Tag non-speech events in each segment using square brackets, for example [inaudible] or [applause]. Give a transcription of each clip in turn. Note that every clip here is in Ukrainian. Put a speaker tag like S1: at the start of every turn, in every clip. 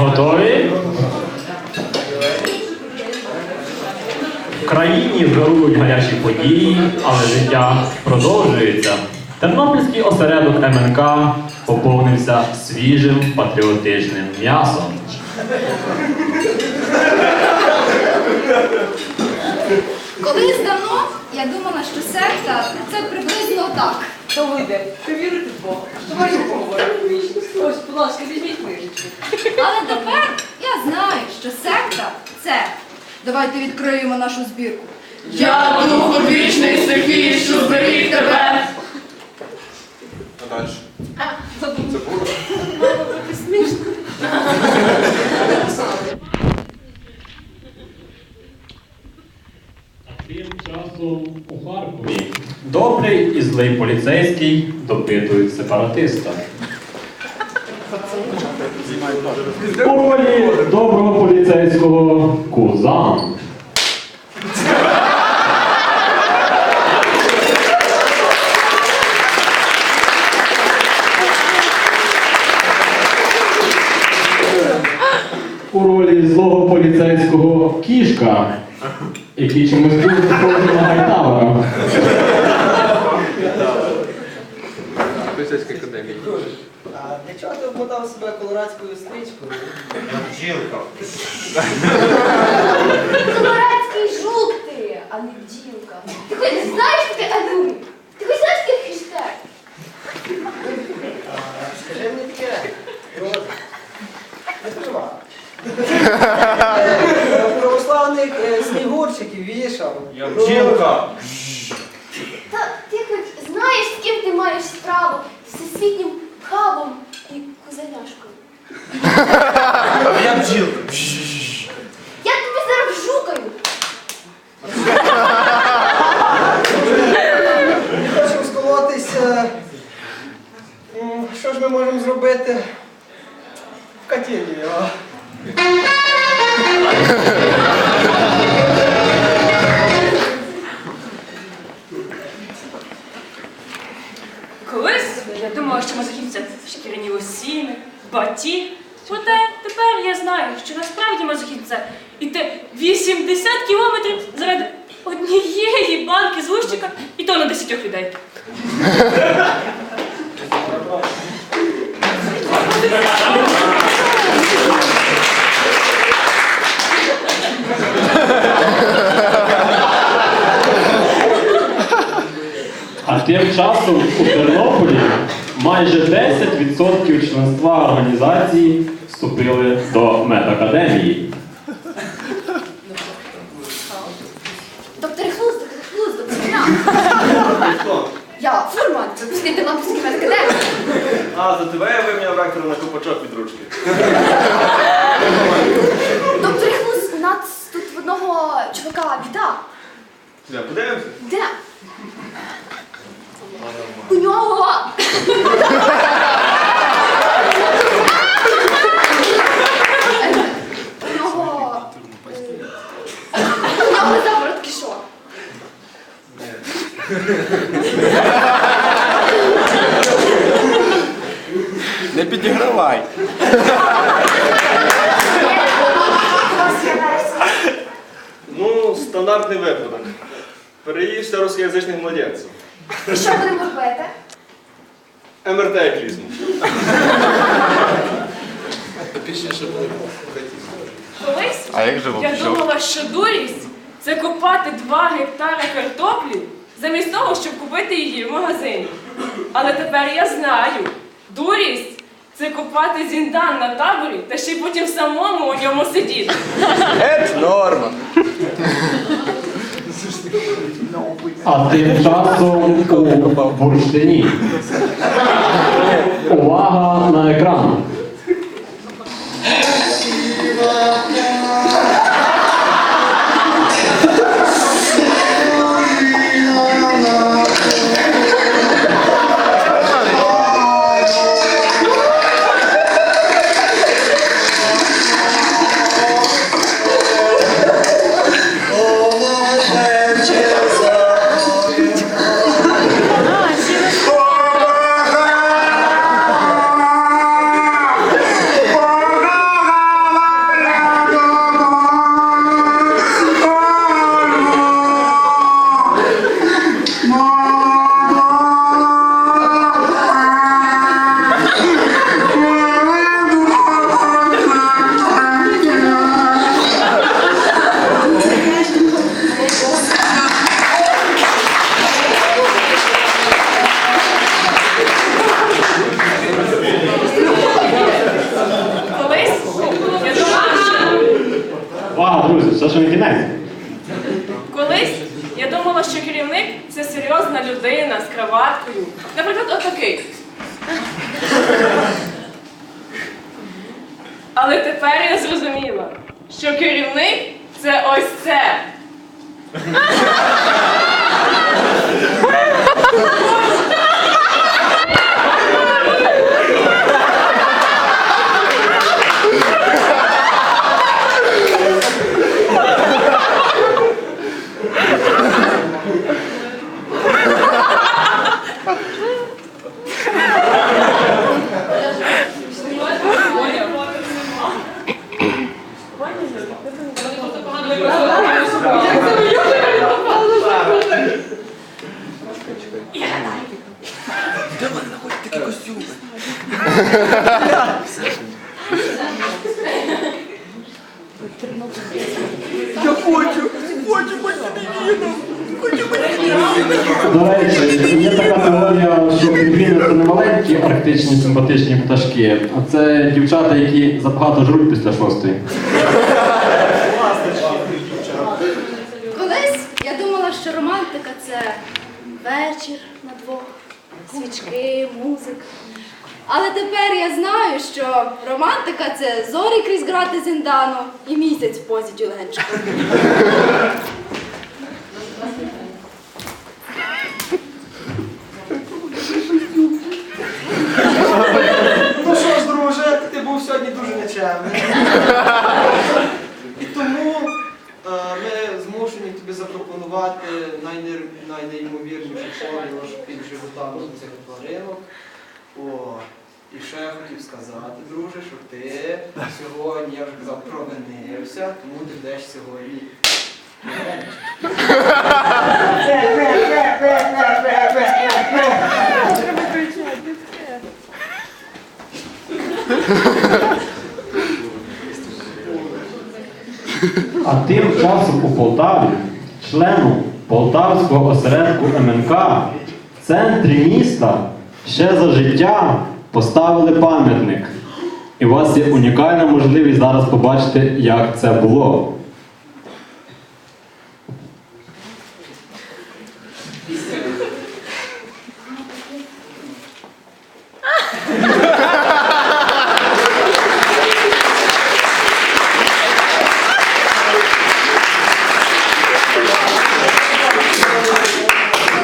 S1: Готові? В країні вирують гарячі події, але життя продовжується. Тернопільський осередок МНК поповнився свіжим патріотичним м'ясом.
S2: Колись давно я думала, що секта це приблизно так.
S3: То вийде, ви вірите в Бога. Давайте поговоримо. Ось, будь ласка, візьміть книжечку.
S2: Але тепер я знаю, що секта це. Давайте відкриємо нашу збірку.
S3: Я дух вічний стихій, що зберіг тебе.
S4: А далі?
S3: Це
S4: було?
S3: смішно. [laughs]
S1: Тим часом у Харкові добрий і злий поліцейський допитують сепаратиста. У ролі доброго поліцейського Кузан. У ролі злого поліцейського кішка, який чомусь дуже схожий на Гайтавра.
S4: Поліцейська академія.
S5: А для чого ти обмотав себе колорадською стрічкою?
S4: Бджілка.
S6: Колорадський жук ти, а не бджілка. Ти хоч знаєш, що таке анур? Ти хоч знаєш, що таке хештег?
S5: А, Скажи мені таке. От, Не переживай. Е, Православних е, снігурчиків вішав.
S4: Я бджілка.
S6: Та ти хоч знаєш, з ким ти маєш справу? З всесвітнім хабом і козаняшкою.
S4: Я бджілка.
S6: Я тобі зараз вжукаю.
S5: Хочемо сколотися. М, Що ж ми можемо зробити? В котельні, а?
S7: Баті. Проте тепер я знаю, що насправді мазохістця іти 80 кілометрів заради однієї банки з лущика, і то на 10 людей.
S1: А тим часом у Тернополі майже 10% членства організації вступили до медакадемії.
S6: Доктор Хлуз, доктор Хлуз, доктор Я фурман, випускник Тернопільської медакадемії.
S8: А, за тебе я виміняв ректора на копачок від ручки.
S6: Доктор Хлуз, у нас тут в одного чувака біда.
S8: Подивимося.
S6: Де? У нього. У нього. У нього заворотки що?
S4: Не підігравай.
S8: Ну, стандартний випадок. Переїжджся русскоязичних младенців.
S6: І що будемо робити?
S8: МРТ як ліснув.
S4: Пізніше буде.
S7: Колись
S4: А як же
S7: я
S4: вовчок?
S7: думала, що дурість це копати 2 гектари картоплі замість того, щоб купити її в магазині. Але тепер я знаю, дурість це копати зіндан на таборі та ще й потім самому у ньому сидіти.
S4: Ет, норма.
S1: A te są u bursztyni. Uwaga na ekran. що ж?
S7: Колись я думала, що керівник це серйозна людина з краваткою. Наприклад, отакий. Але тепер я зрозуміла, що керівник це ось це.
S1: До речі, є така теорія, що пінгвіни це не маленькі арктичні симпатичні пташки, а це дівчата, які забагато жруть після шостої.
S2: Колись я думала, що романтика це вечір на двох, свічки, музика. Але тепер я знаю, що романтика це зорі крізь грати Зіндану і місяць в позі тюленчика.
S5: Ну що ж, друже, ти був сьогодні дуже нечемний. І тому е, ми змушені тобі запропонувати найнер- найнеймовірнішу подорож під животами цих тваринок. О, і ще я сказати, друже, що ти сьогодні, я вже казав, тому ти йдеш сьогодні.
S1: А тим часом у Полтаві, члену Полтавського осередку МНК, в центрі міста ще за життя поставили пам'ятник. І у вас є унікальна можливість зараз побачити, як це було.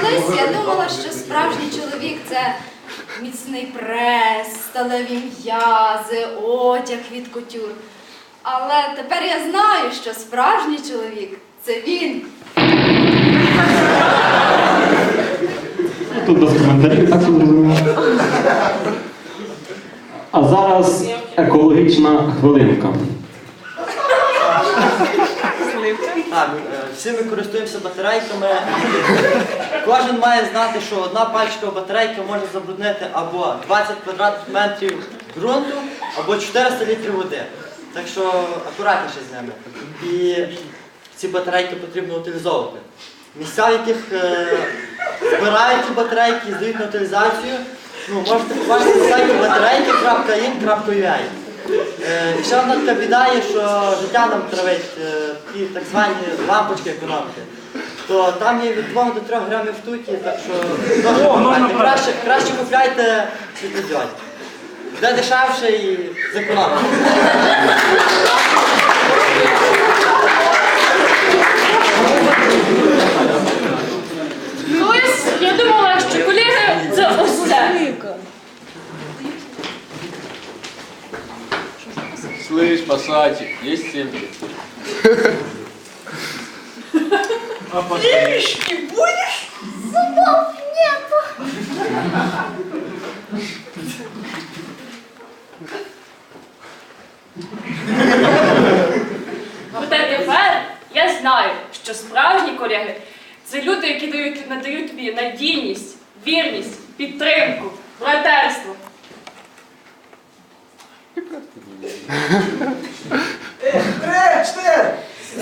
S2: Колись я думала, що справжній чоловік це міцний прес, сталеві м'язи, одяг від кутюр. Але тепер я знаю, що справжній чоловік це він.
S1: Тут без коментарів, так зрозуміло. А зараз екологічна хвилинка.
S9: Так, е, всі ми користуємося батарейками. Кожен має знати, що одна пальчикова батарейка може забруднити або 20 квадратних метрів ґрунту, або 400 літрів води. Так що акуратніше з ними. І ці батарейки потрібно утилізовувати. Місця, в яких е, збирають ці батарейки здають на утилізацію, ну, можете побачити на сайті батарейки.in.ua. Е, і ще одна така біда є, що життя нам травить е, ті так звані лампочки економіки. То там є від 2 до 3 грамів втуті, так що теж купляйте. краще, краще купляйте світлодіоді. Буде дешевше і зекономите.
S7: Колись я думала, що колеги це ось це.
S4: Слышь, Пасатик, есть семки?
S6: Зубов нету.
S7: Проте тепер я знаю, що справжні колеги це люди, які дають, надають тобі надійність, вірність, підтримку, братерство. Три, чотири! З